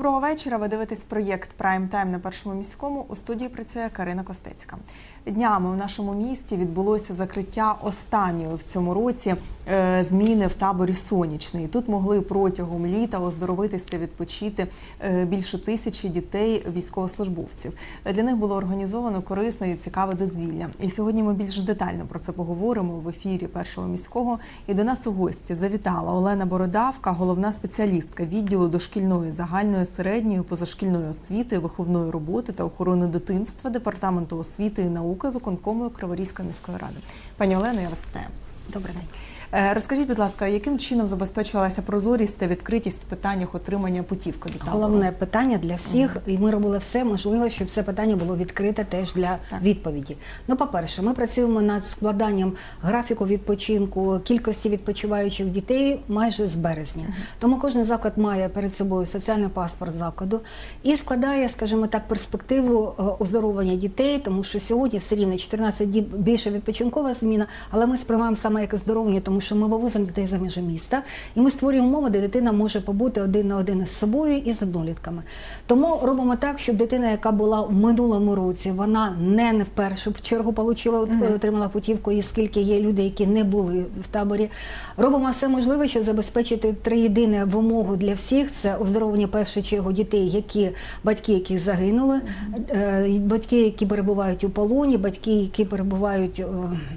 Доброго вечора. Ви дивитесь проєкт Прайм Тайм на першому міському. У студії працює Карина Костецька. Днями в нашому місті відбулося закриття останньої в цьому році е, зміни в таборі Сонячний. Тут могли протягом літа оздоровитися та відпочити е, більше тисячі дітей військовослужбовців. Для них було організовано корисне і цікаве дозвілля. І сьогодні ми більш детально про це поговоримо в ефірі першого міського. І до нас у гості завітала Олена Бородавка, головна спеціалістка відділу дошкільної загальної середньої позашкільної освіти, виховної роботи та охорони дитинства департаменту освіти і науки виконкому Криворізької міської ради. Пані Олено, я вас вітаю. Добрий день. Е, Розкажіть, будь ласка, яким чином забезпечувалася прозорість та відкритість в питаннях отримання путівки до табору? Головне питання для всіх, і ми робили все можливе, щоб це питання було відкрите теж для Так. відповіді. Ну, по-перше, ми працюємо над складанням графіку відпочинку, кількості відпочиваючих дітей майже з березня. Тому кожен заклад має перед собою соціальний паспорт закладу і складає, скажімо так, перспективу е, оздоровлення дітей, тому що сьогодні все рівно 14 діб більше відпочинкова зміна, але ми сприймаємо саме як оздоровлення, тому що ми вивозимо дітей за межі міста, і ми створюємо умови, де дитина може побути один на один із собою і з однолітками. Тому робимо так, щоб дитина, яка була в минулому році, вона не, в першу чергу получила, отримала путівку, і скільки є людей, які не були в таборі. Робимо все можливе, щоб забезпечити три єдине вимогу для всіх: це оздоровлення першу чергу дітей, які батьки, яких загинули, е, батьки, які перебувають у полоні, батьки, які перебувають е,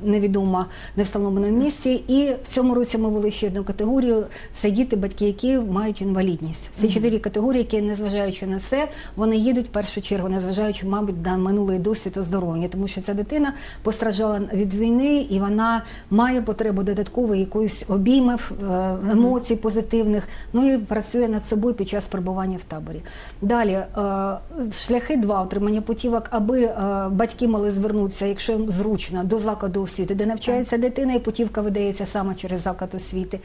невідомо не встановленому місці. І в цьому році ми ввели ще одну категорію: це діти, батьки, які мають інвалідність. Ці чотири категорії, які, незважаючи на все, вони їдуть в першу чергу, незважаючи, мабуть, на минулий досвід оздоровлення, тому що ця дитина постраждала від війни і вона має потребу додаткової якоїсь обіймів, е, емоцій позитивних. Ну і працює над собою під час перебування в таборі. Далі е, шляхи два отримання путівок, аби е, батьки могли звернутися, якщо їм зручно, до закладу освіти, де навчається дитина, і путівка видається саме через заклад освіти.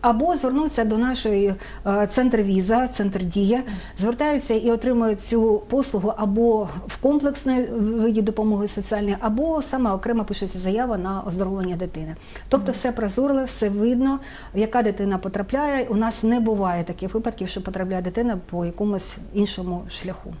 Або звернутися до нашої е, центр віза, центр дія, звертаються і отримують цю послугу або в комплексній виді допомоги соціальної, або саме окремо пишеться заява на оздоровлення дитини. Тобто все прозоро, все видно, яка дитина потрапляє. У нас не буває таких випадків, що потрапляє дитина по якомусь іншому шляху.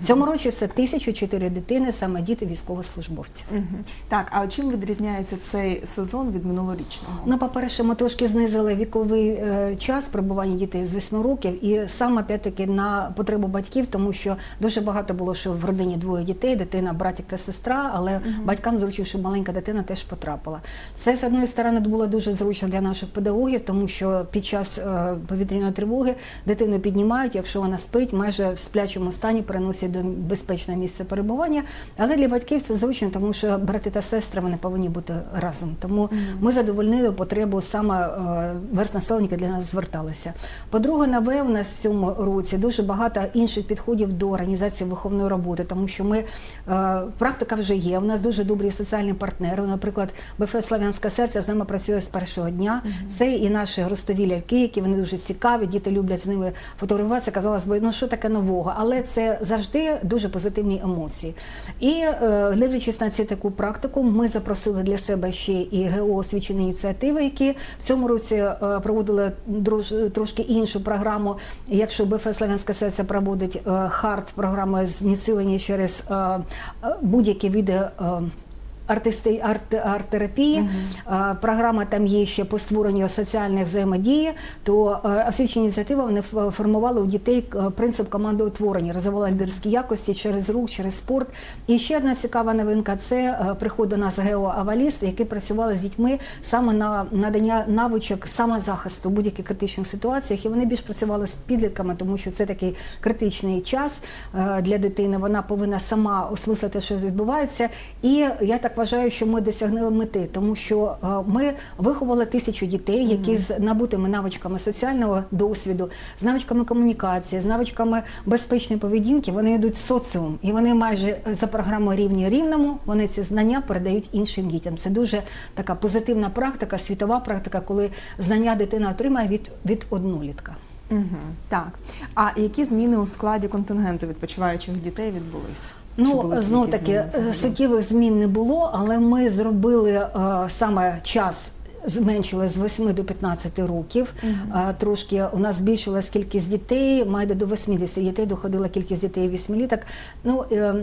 В цьому році це 1004 дитини, саме діти військовослужбовців. Мгм. Так, а чим відрізняється цей сезон від минулорічного? Ну, по-перше, ми трошки знизили віковий е, час перебування дітей з 8 років, і саме опять-таки на потребу батьків, тому що дуже багато було, що в родині двоє дітей, дитина, братик та сестра, але батькам зручно, щоб маленька дитина теж потрапила. Це з одної сторони було дуже зручно для наших педагогів, тому що під час е, повітряної тривоги дитину піднімають, якщо вона спить, майже в сплячому стані переносять до безпечного місця перебування. Але для батьків це зручно, тому що брати та сестри вони повинні бути разом. Тому ми задовольнили потребу саме е, верст населення, для нас зверталася. По-друге, нове у нас в цьому році дуже багато інших підходів до організації виховної роботи, тому що ми е, практика вже є. У нас дуже добрі соціальні партнери. Наприклад, БФ Славянське серце з нами працює з першого дня. Це і наші ростові ляльки, які вони дуже цікаві. Діти люблять з ними фотографуватися. Казалось би, ну що таке нового, але це завжди дуже позитивні емоції. І е, дивлячись на цю таку практику, ми запросили для себе ще і ГО освічені ініціативи, які в цьому році е, проводили трошки іншу програму. Якщо БФ Славянська серце проводить е, хард програми знецілення через е, е, будь-які види. Артисти арт, арт-терапії, Е, програма там є ще по створенню соціальних взаємодії. То е, ініціатива вони формували у дітей е, принцип командоутворення, розвивали лідерські якості через рух, через спорт. І ще одна цікава новинка це е, приход до нас геоаваліст, які працювали з дітьми саме на надання навичок самозахисту в будь-яких критичних ситуаціях. І вони більш працювали з підлітками, тому що це такий критичний час для дитини. Вона повинна сама осмислити, що відбувається. І я так вважаю, що ми досягнули мети, тому що е, ми виховали тисячу дітей, які з набутими навичками соціального досвіду, з навичками комунікації, з навичками безпечної поведінки, вони йдуть в соціум, і вони майже за програмою рівні рівному. Вони ці знання передають іншим дітям. Це дуже така позитивна практика, світова практика, коли знання дитина отримає від, від однолітка. Угу. Так. А які зміни у складі контингенту відпочиваючих дітей відбулись? Ну знову таки суттєвих змін не було, але ми зробили е, саме час зменшили з 8 до 15 років. А, Трошки у нас збільшилась кількість дітей, майже до 80 дітей доходила кількість дітей 8 літок. Ну, е,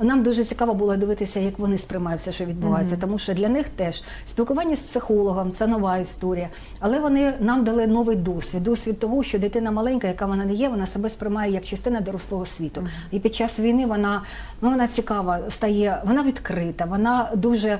нам дуже цікаво було дивитися, як вони сприймають все, що відбувається, тому що для них теж спілкування з психологом це нова історія. Але вони нам дали новий досвід, досвід того, що дитина маленька, яка вона не є, вона себе сприймає як частина дорослого світу. І під час війни вона ну вона цікава, стає, вона відкрита, вона дуже е,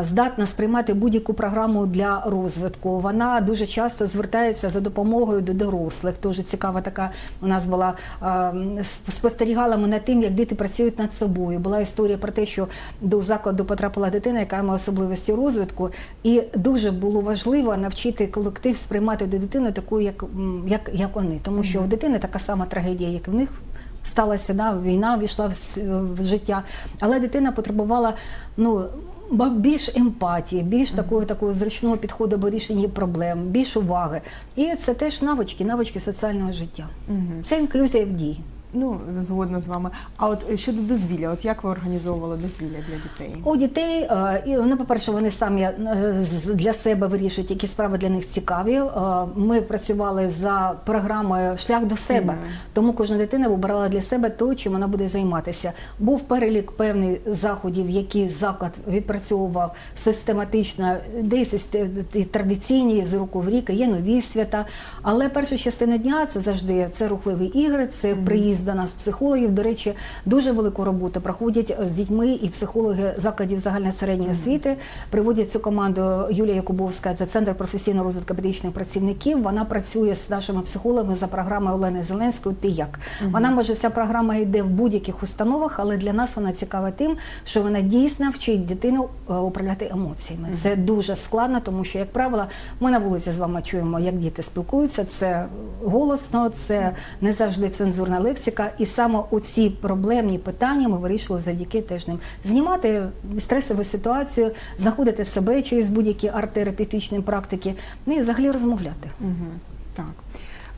здатна сприймати будь-яку програму для розвитку. Вона дуже часто звертається за допомогою до дорослих. Дуже цікава така у нас була е, спостерігала над тим, як діти працюють над собою. Була історія про те, що до закладу потрапила дитина, яка має особливості розвитку, і дуже було важливо навчити колектив сприймати до дитини таку, як, як, як вони, тому що у дитини така сама трагедія, як в них. Сталася да, війна, війшла в, в життя, але дитина потребувала ну більш емпатії, більш такого такого зручного підходу до рішення проблем, більш уваги. І це теж навички, навички соціального життя. Це інклюзія в дії. Ну, згодна з вами. А от е, щодо дозвілля, от як ви організовували дозвілля для дітей? У дітей, е, і, ну, по-перше, вони самі е, для себе вирішують, які справи для них цікаві. Ми працювали за програмою Шлях до себе, тому кожна дитина вибирала для себе то, чим вона буде займатися. Був перелік певних заходів, які заклад відпрацьовував систематично, десь традиційні з року в рік, є нові свята. Але першу частину дня це завжди це рухливі ігри, це приїзд до нас психологів. До речі, дуже велику роботу проходять з дітьми і психологи закладів загальної середньої освіти. Приводять цю команду Юлія Якубовська, це центр професійного розвитку педагогічних працівників. Вона працює з нашими психологами за програмою Олени Зеленської. Ти як вона може ця програма йде в будь-яких установах, але для нас вона цікава тим, що вона дійсно вчить дитину е, управляти емоціями. Це дуже складно, тому що, як правило, ми на вулиці з вами чуємо, як діти спілкуються. Це голосно, це не завжди цензурна лексика. І саме у ці проблемні питання ми вирішували завдяки тижням знімати стресову ситуацію, знаходити себе через будь-які арт-терапевтичні практики, ну і взагалі розмовляти. Угу. Так.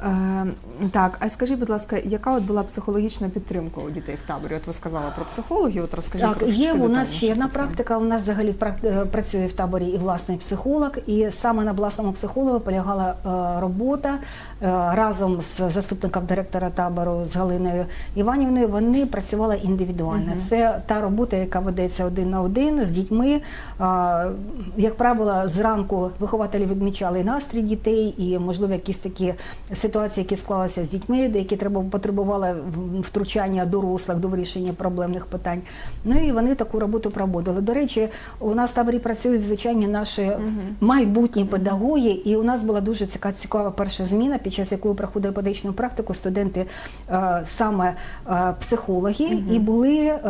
Е, так, а скажіть, будь ласка, яка от була психологічна підтримка у дітей в таборі? От ви сказала про психологів, от розкажіть Так, є у нас ще одна практика. У нас взагалі е, працює в таборі і власний психолог, і саме на власному психологу полягала е, робота разом з заступником директора табору з Галиною Іванівною. Вони працювали індивідуально. Це та робота, яка ведеться один на один з дітьми. Як правило, зранку вихователі відмічали настрій дітей, і можливо якісь такі ситуації, які склалися з дітьми, які треба потребували втручання дорослих до вирішення проблемних питань. Ну і вони таку роботу проводили. До речі, у нас в таборі працюють звичайні наші майбутні педагоги, і у нас була дуже цікава, цікава перша зміна, під час якої проходили педагогічну практику студенти е, саме е, психологи, і були е,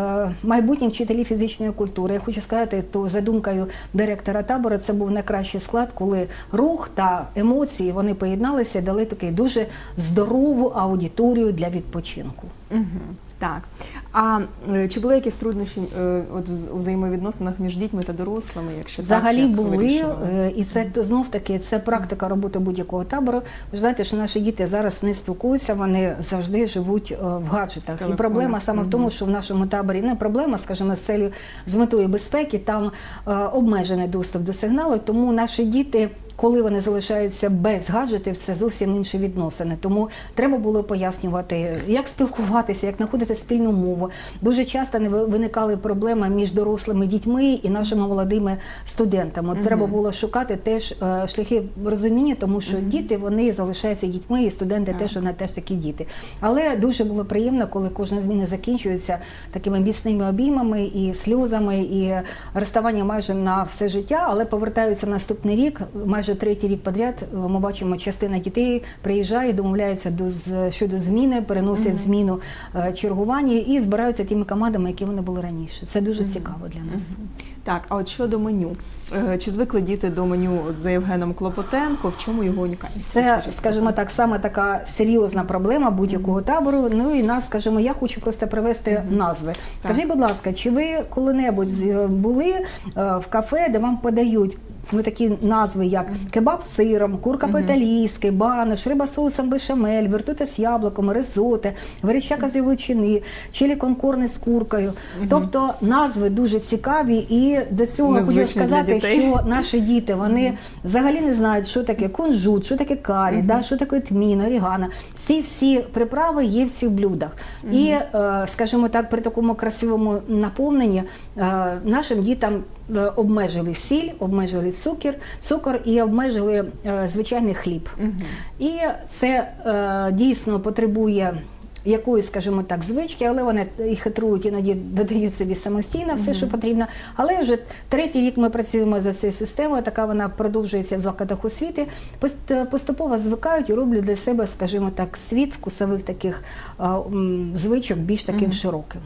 майбутні вчителі фізичної культури. Я хочу сказати, то за думкою директора табору, це був найкращий склад, коли рух та емоції вони поєдналися дали такий дуже здорову аудиторію для відпочинку. Угу. Так. А е, чи були якісь труднощі е, от в- у взаємовідносинах між дітьми та дорослими? Якщо Взагалі так, як були, вирішували? е, і це знов таки це практика роботи будь-якого табору. Ви знаєте, що наші діти зараз не спілкуються, вони завжди живуть в гаджетах. І проблема саме в тому, що в нашому таборі не проблема, скажімо, з селі з метою безпеки, там обмежений доступ до сигналу, тому наші діти. Коли вони залишаються без гаджетів, це зовсім інші відносини. Тому треба було пояснювати, як спілкуватися, як знаходити спільну мову. Дуже часто не виникали проблеми між дорослими дітьми і нашими молодими студентами. Треба було шукати теж е, шляхи розуміння, тому що діти вони залишаються дітьми, і студенти теж вони теж такі діти. Але дуже було приємно, коли кожна зміна закінчується такими міцними обіймами і сльозами, і розставання майже на все життя, але повертаються наступний рік. Майже третій рік подряд е, ми бачимо, частина дітей приїжджає, домовляється до щодо зміни, переносять зміну е, чергування і збираються тими командами, які вони були раніше. Це дуже цікаво для нас. Так, а от щодо меню, Е, чи звикли діти до меню от за Євгеном Клопотенко? В чому його унікальність? Це, скажімо так, саме така серйозна проблема будь-якого табору. Ну і нас, скажімо, я хочу просто привести назви. Скажіть, будь ласка, чи ви коли-небудь були в кафе, де вам подають ну такі назви, як кебаб з сиром, курка по-італійськи, банош, риба з соусом бешамель, вертута з яблуком, ризоте, верещака з яловичини, чилі конкорни з куркою. Тобто назви дуже цікаві, і до цього хочу сказати, що наші діти вони взагалі не знають, що таке кунжут, що таке карі, да, що таке тмін, орігано. Ці всі приправи є в цих блюдах. І, е, скажімо так, при такому красивому наповненні е, нашим дітям обмежили сіль, обмежили цукор, цукор і обмежили е, звичайний хліб. І це е, дійсно потребує. Якоїсь, скажімо так, звички, але вони і хитрують, іноді додають собі самостійно все, що потрібно. Але вже третій рік ми працюємо за цією системою. Така вона продовжується в закладах освіти. Пост- Поступово звикають і роблять для себе, скажімо так, світ вкусових таких а, м, звичок більш таким широким.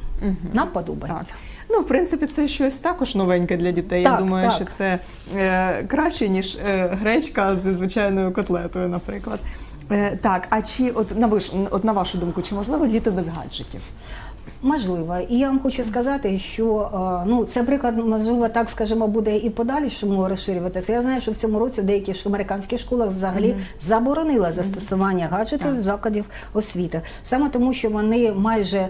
Нам подобається. Так. Ну, в принципі, це щось також новеньке для дітей. Так, Я думаю, так. що це е, краще, ніж е, гречка зі звичайною котлетою, наприклад. Е, так, а чи от на виш, от на вашу думку, чи можливо літо без гаджетів? Можливо, і я вам хочу сказати, що е, ну це приклад, можливо, так скажімо, буде і подальшому розширюватися. Я знаю, що в цьому році в деяких американських школах взагалі заборонили застосування гаджетів в закладів освіти, саме тому, що вони майже е,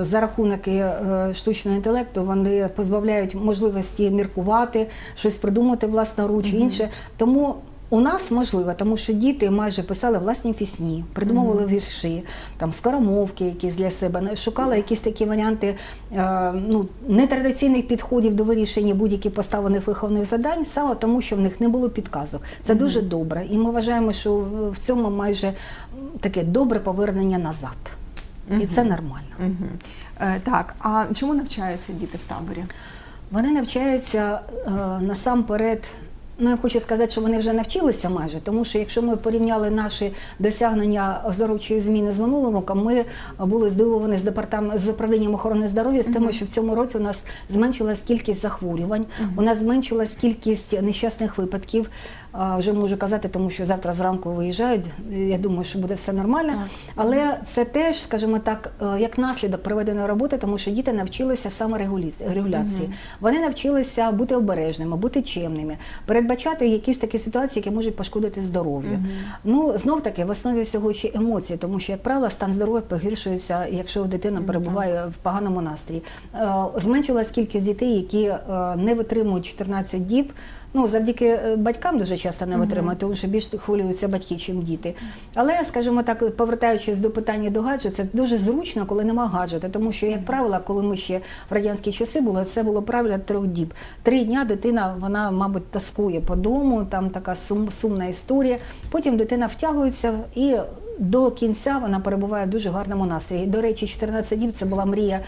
за рахунок е, штучного інтелекту вони позбавляють можливості міркувати, щось придумати власноруч, і інше. Тому у нас можливо, тому що діти майже писали власні пісні, придумували вірші, там скоромовки якісь для себе, не- шукали якісь такі варіанти е, ну, нетрадиційних підходів до вирішення будь-яких поставлених виховних завдань, саме тому, що в них не було підказок. Це дуже добре. І ми вважаємо, що в- в цьому майже таке добре повернення назад. І це нормально. Угу. Е, так, а чому навчаються діти в таборі? Вони навчаються е, насамперед. Ну, я хочу сказати, що вони вже навчилися майже, тому що якщо ми порівняли наші досягнення оздоровчої зміни з минулим роком, ми були здивовані з департаментом з управлінням охорони здоров'я з тим, що в цьому році у нас зменшилась кількість захворювань, у нас зменшилась кількість нещасних випадків. Вже можу казати, тому що завтра зранку виїжджають. Я думаю, що буде все нормально. Але це теж, скажімо так, е, як наслідок проведеної роботи, тому що діти навчилися саморегуляції. Вони навчилися бути обережними, бути чемними, передбачати якісь такі ситуації, які можуть пошкодити здоров'ю. Ну знов таки в основі всього ще емоції, тому що, як правило, стан здоров'я погіршується, якщо дитина перебуває в поганому настрої. Е, Зменшилась кількість дітей, які е, не витримують 14 діб. Ну, завдяки е, батькам дуже часто не витримують, тому що більш хвилюються батьки, чим діти. Але, скажімо так, повертаючись до питання до гаджету, це дуже зручно, коли нема гаджету, тому що, як правило, коли ми ще в радянські часи були, це було правило трьох діб. Три дня дитина, вона, мабуть, таскує по дому, там така сум, сумна історія. Потім дитина втягується і. До кінця вона перебуває в дуже гарному настрої. До речі, 14 діб це була мрія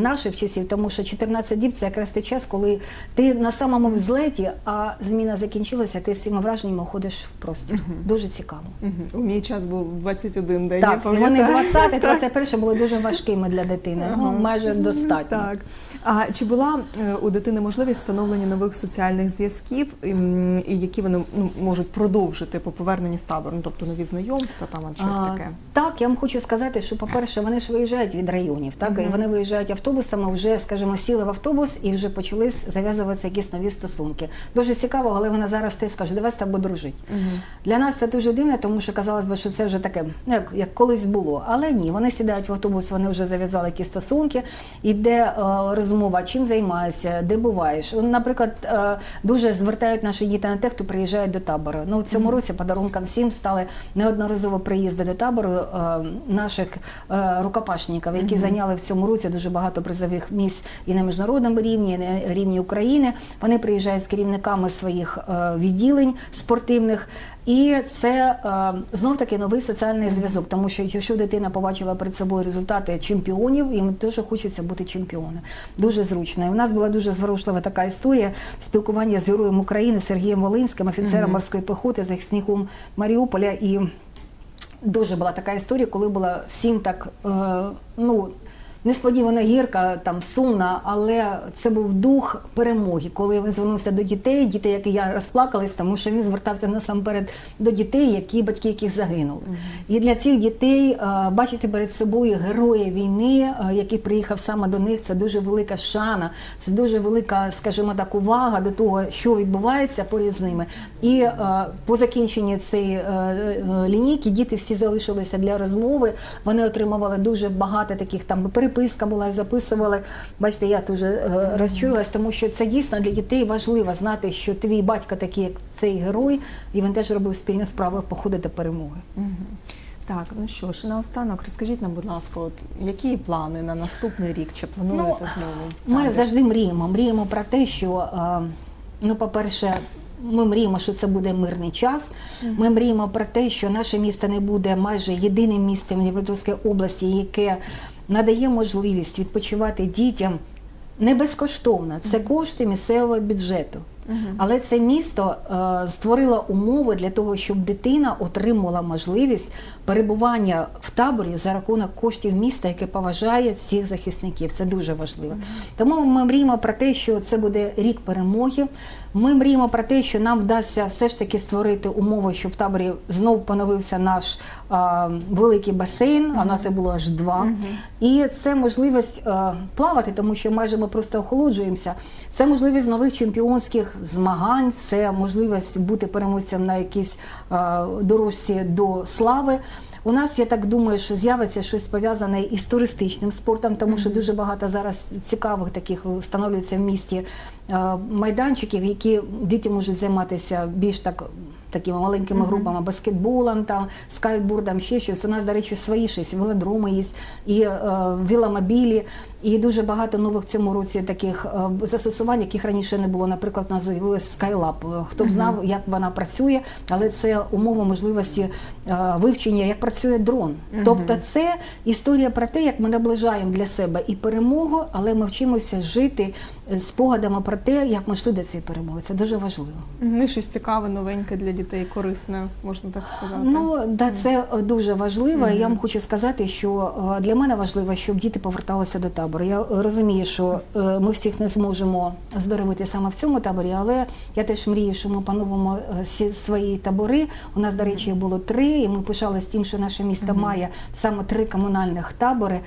наших часів, тому що 14 діб це якраз той час, коли ти на самому взлеті, а зміна закінчилася, ти з цими враженнями ходиш в простір. Дуже цікаво. Угу. У мій час був 21 день. Так, і вони пам'ятаю. 20 21 були дуже важкими для дитини. Ну, майже достатньо. Так. А чи була е, у дитини можливість встановлення нових соціальних зв'язків, м, і які вони ну, можуть продовжити по поверненні з табору? Ну, тобто нові знайомства, там а, щось А, таке? Так, я вам хочу сказати, що, по-перше, вони ж виїжджають від районів, так, і вони виїжджають автобусами, вже, скажімо, сіли в автобус і вже почали зав'язуватися якісь нові стосунки. Дуже цікаво, але вона зараз теж каже, давай з тобою дружити. Для нас це дуже дивно, тому що казалось би, що це вже таке, ну, як, як колись було. Але ні, вони сідають в автобус, вони вже зав'язали якісь стосунки, іде е, розмова, чим займаєшся, де буваєш. Наприклад, е, дуже звертають наші діти на те, хто приїжджає до табору. Ну, в цьому році подарунком всім стали неодноразово приїзди до табору е, наших е, рукопашників, які зайняли в цьому році дуже багато призових місць і на міжнародному рівні, і на рівні України. Вони приїжджають з керівниками своїх е, відділень спортивних. І це знов таки новий соціальний зв'язок, тому що якщо дитина побачила перед собою результати чемпіонів, їм дуже хочеться бути чемпіоном. Дуже зручно. І у нас була дуже зворушлива така історія спілкування з героєм України Сергієм Волинським, офіцером морської піхоти, захисником Маріуполя. І дуже була така історія, коли була всім так, е, ну. Несподівана гірка, там сумна, але це був дух перемоги, коли він звернувся до дітей, діти, як і я розплакались, тому що він звертався насамперед до дітей, які батьки яких загинули. І для цих дітей е, бачити перед собою героя війни, е, який приїхав саме до них, це дуже велика шана, це дуже велика, скажімо так, увага до того, що відбувається поряд з ними. І е, по закінченні цієї лінійки діти всі залишилися для розмови. Вони отримували дуже багато таких там переписка була записували. Бачите, я дуже розчулилась, тому що це дійсно для дітей важливо знати, що твій батько такий, як цей герой, і він теж робив спільну справу походи до перемоги. Так, ну що ж, наостанок розкажіть нам, будь ласка, от які плани на наступний рік? Чи плануєте Ну, знову? Ми табір? завжди мріємо. Мріємо про те, що е, ну, по-перше, ми мріємо, що це буде мирний час. Ми мріємо про те, що наше місто не буде майже єдиним містом в Дніпропетровській області, яке надає можливість відпочивати дітям не безкоштовно. Це кошти місцевого бюджету. Але це місто е, створило умови для того, щоб дитина отримала можливість перебування в таборі за рахунок коштів міста, яке поважає всіх захисників. Це дуже важливо. Тому ми мріємо про те, що це буде рік перемоги. Ми мріємо про те, що нам вдасться все ж таки створити умови, щоб в таборі знов поновився наш а, великий басейн. А в нас їх було аж два. І це можливість а, плавати, тому що майже ми просто охолоджуємося. Це можливість нових чемпіонських змагань, це можливість бути переможцем на якійсь а, дорожці до слави. У нас, я так думаю, що з'явиться щось пов'язане із туристичним спортом, тому що дуже багато зараз цікавих таких встановлюється в місті е, майданчиків, які діти можуть займатися більш так. Такими маленькими групами баскетболом, там скайтбордом, ще щось. У нас, до речі, свої щось, велодроми є, і е, веломобілі, і дуже багато нових в цьому році таких е, застосувань, яких раніше не було. Наприклад, у нас з'явилась Skylab. Хто б знав, як вона працює, але це умова можливості е, вивчення, як працює дрон. Тобто, це історія про те, як ми наближаємо для себе і перемогу, але ми вчимося жити з спогадами про те, як ми йшли до цієї перемоги. Це дуже важливо. Ну, щось цікаве, новеньке для дітей, корисне, можна так сказати. Ну да, це е, дуже важливо. Я вам хочу сказати, що е, для мене важливо, щоб діти поверталися до табору. Я е, розумію, що ми всіх не зможемо здоровити саме в цьому таборі, але я теж мрію, що ми поновимо свої табори. У нас, до речі, було три, і ми пишалися тим, що наше місто має саме три комунальних табори.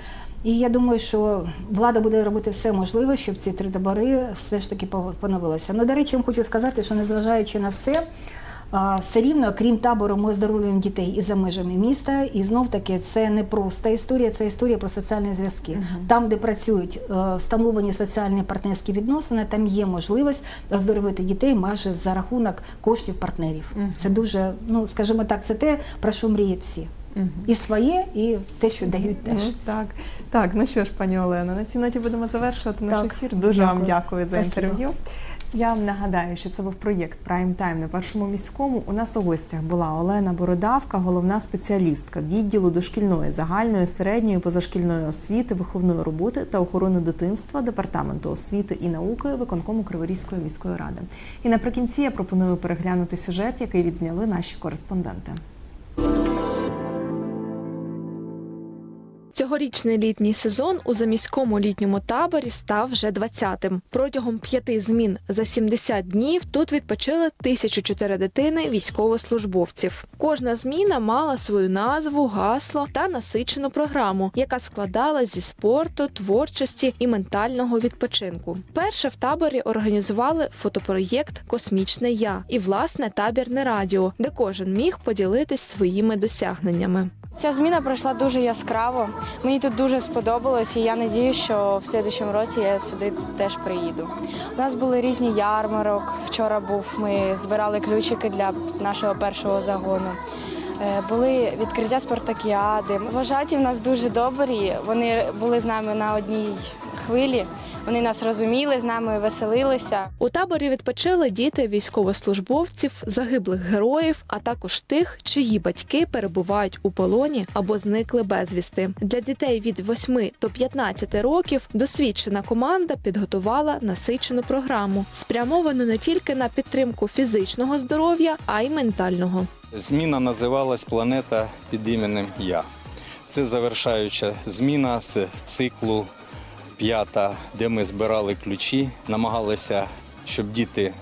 І я думаю, що влада буде робити все можливе, щоб ці три табори все ж таки поновилися. Ну, до речі, я вам хочу сказати, що незважаючи на все, все рівно, крім табору, ми оздоровлюємо дітей і за межами міста. І знов таки це не проста історія, це історія про соціальні зв'язки. Там, де працюють е, встановлені соціальні партнерські відносини, там є можливість оздоровити дітей майже за рахунок коштів партнерів. Це дуже, ну скажімо так, це те, про що мріють всі. І своє, і те, що дають теж. Ну, так, так, ну що ж, пані Олено, на цій ноті будемо завершувати наш Так, ефір. Дуже вам дякую. дякую за Спасибо. інтерв'ю. Я вам нагадаю, що це був проєкт Прайм Тайм на першому міському. У нас у гостях була Олена Бородавка, головна спеціалістка відділу дошкільної, загальної, середньої, позашкільної освіти, виховної роботи та охорони дитинства департаменту освіти і науки виконкому Криворізької міської ради. І наприкінці я пропоную переглянути сюжет, який відзняли наші кореспонденти. Цьогорічний літній сезон у заміському літньому таборі став вже 20-тим. Протягом п'яти змін за 70 днів тут відпочили 1004 дитини військовослужбовців. Кожна зміна мала свою назву, гасло та насичену програму, яка складалась зі спорту, творчості і ментального відпочинку. Перше в таборі організували фотопроєкт Космічне я і власне табірне радіо, де кожен міг поділитись своїми досягненнями. Ця зміна пройшла дуже яскраво. Мені тут дуже сподобалось, і я сподіваюся, що в наступному році я сюди теж приїду. У нас були різні ярмарок. Вчора був. Ми збирали ключики для нашого першого загону. Е, Були відкриття спартакіади. Вважаті в нас дуже добрі. Вони були з нами на одній хвилі. Вони нас розуміли, з нами веселилися. У таборі відпочили діти військовослужбовців, загиблих героїв, а також тих, чиї батьки перебувають у полоні або зникли безвісти. Для дітей від 8 до 15 років досвідчена команда підготувала насичену програму, спрямовану не тільки на підтримку фізичного здоров'я, а й ментального. Зміна називалась Планета під іменем Я. Це завершаюча зміна з циклу п'ята, де ми збирали ключі, намагалися, щоб діти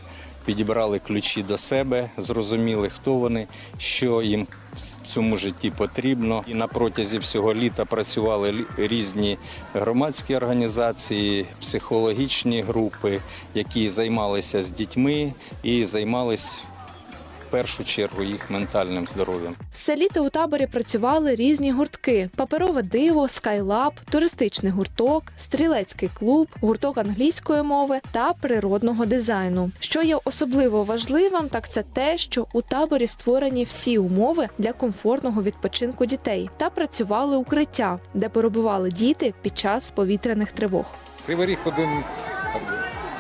підібрали ключі до себе, зрозуміли, хто вони, що їм в цьому житті потрібно. І на протязі всього літа працювали різні громадські організації, психологічні групи, які займалися з дітьми і займалися першу чергу їх ментальним здоров'ям. Все літо у таборі працювали різні гуртки: паперове диво, скайлаб, туристичний гурток, стрілецький клуб, гурток англійської мови та природного дизайну. Що є особливо важливим, так це те, що у таборі створені всі умови для комфортного відпочинку дітей та працювали укриття, де перебували діти під час повітряних тривог. Кривий Ріг один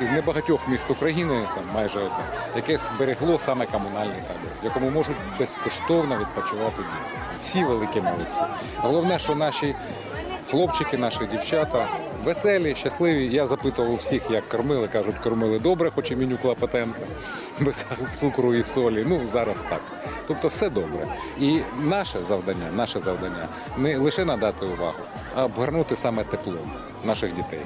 із небагатьох міст України, там майже одне, яке зберегло саме комунальний табір, в якому можуть безкоштовно відпочивати діти. Всі великі молодці. Головне, що наші хлопчики, наші дівчата веселі, щасливі. Я запитував у всіх, як кормили. кажуть, кормили добре, хоч і меню Клопотенка, без цукру і солі. Ну зараз так. Тобто все добре. І наше завдання, наше завдання не лише надати увагу, а обгорнути саме теплом наших дітей.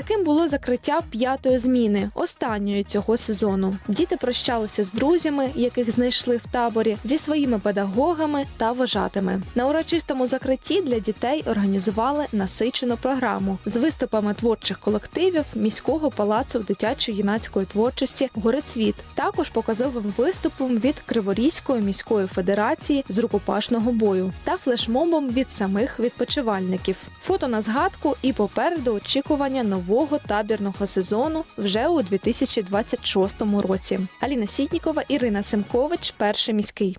Таким було закриття п'ятої зміни, останньої цього сезону. Діти прощалися з друзями, яких знайшли в таборі, зі своїми педагогами та вожатими. На урочистому закритті для дітей організували насичену програму з виступами творчих колективів міського палацу дитячо-юнацької творчості Горецвіт, також показовим виступом від Криворізької міської федерації з рукопашного бою та флешмобом від самих відпочивальників. Фото на згадку і попереду очікування нового табірного сезону вже у 2026 році. Аліна Сітнікова, Ірина Семкович, перший міський.